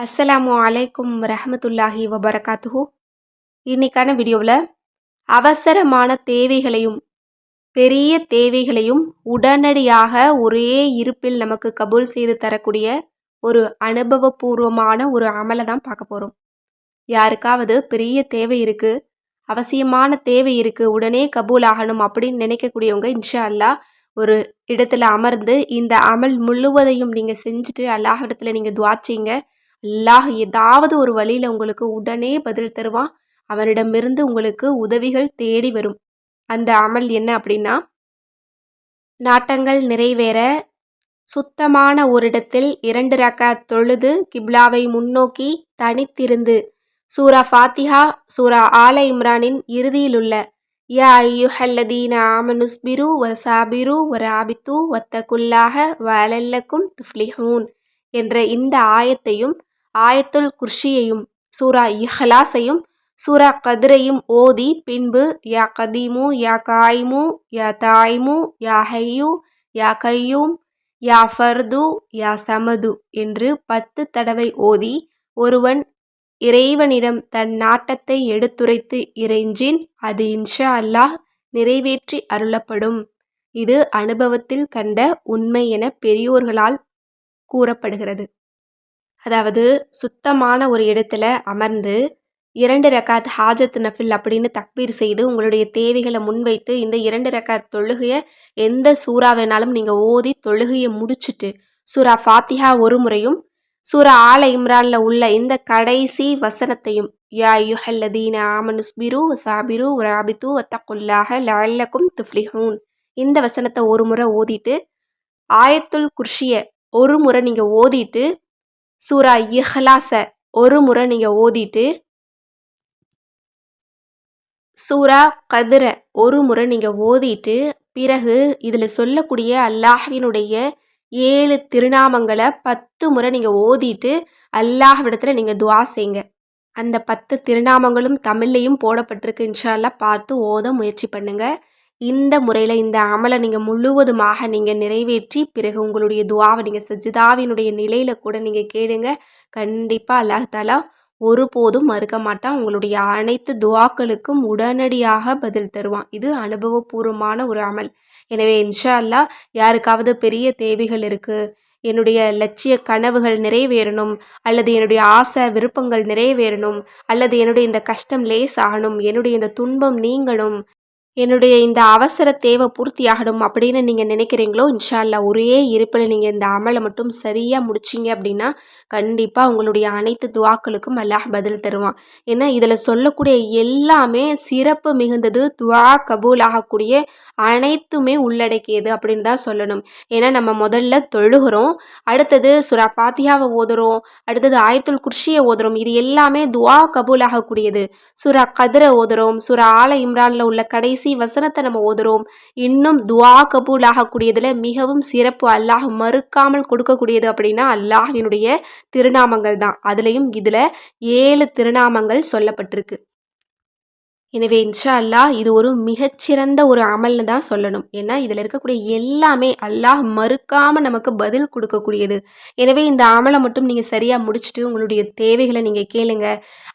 அஸ்ஸலாமு அலைக்கும் ரஹமத்துல்லாஹி வபரகாத்துஹூ. இன்னைக்கான வீடியோவில் அவசரமான தேவைகளையும் பெரிய தேவைகளையும் உடனடியாக ஒரே இருப்பில் நமக்கு கபூல் செய்து தரக்கூடிய ஒரு அனுபவபூர்வமான ஒரு அமலை தான் பார்க்க போகிறோம் யாருக்காவது பெரிய தேவை இருக்குது அவசியமான தேவை இருக்குது உடனே கபூல் ஆகணும் அப்படின்னு நினைக்கக்கூடியவங்க இன்ஷா அல்லா ஒரு இடத்துல அமர்ந்து இந்த அமல் முழுவதையும் நீங்கள் செஞ்சுட்டு அல்லாஹ் இடத்துல நீங்கள் துவாச்சிங்க அல்லாஹ் ஏதாவது ஒரு வழியில் உங்களுக்கு உடனே பதில் தருவான் அவனிடமிருந்து உங்களுக்கு உதவிகள் தேடி வரும். அந்த அமல் என்ன அப்படின்னா நாட்டங்கள் நிறைவேற சுத்தமான ஒரு இடத்தில் இரண்டு ரக்க தொழுது கிப்லாவை முன்னோக்கி தனித்திருந்து. சூரா ஃபாத்திஹா சூரா ஆல இம்ரானின் இறுதியிலுள்ள யா ஐயுஹல்லதீன ஆமனுஸ்பிரு வ சாபிரு வ ராபித்து வத்தகுல்லாக வலல்லக்கும் துஃப்லிஹூன் என்ற இந்த ஆயத்தையும் ஆயத்துல் குர்ஷியையும் சூரா இஹ்லாஸையும் சூரா கதிரையும் ஓதி பின்பு யா கதீமு யா காய்மு யா தாய்மு யா ஹையு யா கையூம் யா ஃபர்து யா சமது என்று பத்து தடவை ஓதி ஒருவன் இறைவனிடம் தன் நாட்டத்தை எடுத்துரைத்து இறைஞ்சின் அது இன்ஷா அல்லாஹ் நிறைவேற்றி அருளப்படும். இது அனுபவத்தில் கண்ட உண்மை என பெரியோர்களால் கூறப்படுகிறது. அதாவது சுத்தமான ஒரு இடத்துல அமர்ந்து இரண்டு ரக்காத் ஹாஜத் நஃபில் அப்படின்னு தக்பீர் செய்து உங்களுடைய தேவைகளை முன்வைத்து இந்த இரண்டு ரக்காத் தொழுகையை எந்த சூறா வேணாலும் நீங்கள் ஓதி தொழுகையை முடிச்சுட்டு சூரா ஃபாத்திஹா ஒரு முறையும் சூரா ஆல இம்ரானில் உள்ள இந்த கடைசி வசனத்தையும் யா யுஹல்லதீன ஆமனுஸ்பிரு சாபிரு ராபித்து வத்தக்குல்லாக லல்லக்கும் துஃப்லிஹூன். இந்த வசனத்தை ஒரு முறை ஓதிட்டு ஆயத்துல் குர்ஷியை ஒரு முறை நீங்கள் ஓதிட்டு சூரா இஹ்லாஸை ஒரு முறை நீங்கள் ஓதிட்டு சூரா கதிரை ஒரு முறை நீங்கள் ஓதிட்டு பிறகு இதில் சொல்லக்கூடிய அல்லாஹினுடைய ஏழு திருநாமங்களை பத்து முறை நீங்கள் ஓதிட்டு அல்லாஹ்விடத்தில் நீங்கள் துவா செய்ங்க. அந்த பத்து திருநாமங்களும் தமிழ்லையும் போடப்பட்டிருக்கு. இன்ஷால்லா பார்த்து ஓத முயற்சி பண்ணுங்கள் இந்த முறையில் இந்த அமலை நீங்கள் முழுவதுமாக நீங்கள் நிறைவேற்றி பிறகு உங்களுடைய துவாவை நீங்கள் சஜிதாவினுடைய நிலையில் கூட நீங்கள் கேளுங்க. கண்டிப்பாக அல்லாஹாலா ஒருபோதும் மறுக்க மாட்டான். உங்களுடைய அனைத்து துவாக்களுக்கும் உடனடியாக பதில் தருவான். இது அனுபவபூர்வமான ஒரு அமல். எனவே இன்ஷா அல்லா யாருக்காவது பெரிய தேவைகள் இருக்குது என்னுடைய லட்சிய கனவுகள் நிறைவேறணும் அல்லது என்னுடைய ஆசை விருப்பங்கள் நிறைவேறணும் அல்லது என்னுடைய இந்த கஷ்டம் லேஸ் ஆகணும் என்னுடைய இந்த துன்பம் நீங்கணும் என்னுடைய இந்த அவசர தேவை பூர்த்தியாகணும் அப்படின்னு நீங்கள் நினைக்கிறீங்களோ இன்ஷால்லா ஒரே இருப்பில் நீங்கள் இந்த அமலை மட்டும் சரியாக முடிச்சிங்க அப்படின்னா கண்டிப்பாக உங்களுடைய அனைத்து துவாக்களுக்கும் அல்லாஹ் பதில் தருவான். ஏன்னா இதில் சொல்லக்கூடிய எல்லாமே சிறப்பு மிகுந்தது துவா கபூல் ஆகக்கூடிய அனைத்துமே உள்ளடக்கியது அப்படின்னு தான் சொல்லணும். ஏன்னா நம்ம முதல்ல தொழுகிறோம் அடுத்தது சுரா பாத்தியாவை ஓதுறோம் அடுத்தது ஆயத்துல் குர்ஷியை ஓதுறோம் இது எல்லாமே துவா கபூல் ஆகக்கூடியது. சுரா கதிரை ஓதுறோம் சுரா ஆல இம்ரானில் உள்ள கடைசி கடைசி வசனத்தை நம்ம ஓதுறோம். இன்னும் துவா கபூல் ஆகக்கூடியதில் மிகவும் சிறப்பு அல்லாஹ் மறுக்காமல் கொடுக்கக்கூடியது அப்படின்னா அல்லாஹினுடைய திருநாமங்கள் தான் அதுலேயும் இதில் ஏழு திருநாமங்கள் சொல்லப்பட்டிருக்கு. எனவே இன்ஷா அல்லாஹ் இது ஒரு மிகச்சிறந்த ஒரு அமல்னு தான் சொல்லணும். ஏன்னா இதில் இருக்கக்கூடிய எல்லாமே அல்லாஹ் மறுக்காமல் நமக்கு பதில் கொடுக்கக்கூடியது. எனவே இந்த அமலை மட்டும் நீங்கள் சரியாக முடிச்சுட்டு உங்களுடைய தேவைகளை நீங்கள் கேளுங்க.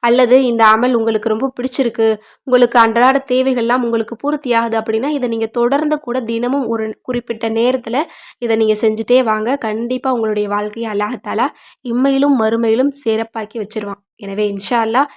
அல்லது இந்த அமல் உங்களுக்கு ரொம்ப பிடிச்சிருக்கு உங்களுக்கு அன்றாட தேவைகள்லாம் உங்களுக்கு பூர்த்தி ஆகுது அப்படின்னா இதை நீங்கள் தொடர்ந்து கூட தினமும் ஒரு குறிப்பிட்ட நேரத்தில் இதை நீங்கள் செஞ்சுட்டே வாங்க. கண்டிப்பாக உங்களுடைய வாழ்க்கையை அல்லாஹத்தாலா இம்மையிலும் மறுமையிலும் சிறப்பாக்கி வச்சுருவான். எனவே இன்ஷா அல்லாஹ்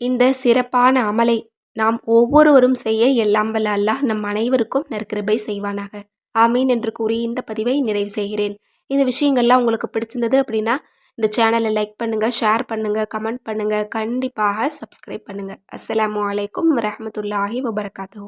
இந்த சிறப்பான அமலை நாம் ஒவ்வொருவரும் செய்ய எல்லாம் வல்ல அல்லாஹ் நம் அனைவருக்கும் நற்கிருபை செய்வானாக. ஆமீன் என்று கூறி இந்த பதிவை நிறைவு செய்கிறேன். இந்த விஷயங்கள்லாம் உங்களுக்கு பிடிச்சிருந்தது அப்படின்னா இந்த சேனலை லைக் பண்ணுங்கள் ஷேர் பண்ணுங்கள் கமெண்ட் பண்ணுங்கள் கண்டிப்பாக சப்ஸ்கிரைப் பண்ணுங்கள் அஸ்லாம் வலைக்கம் வரமத்துல்லாஹி வபரகாத்து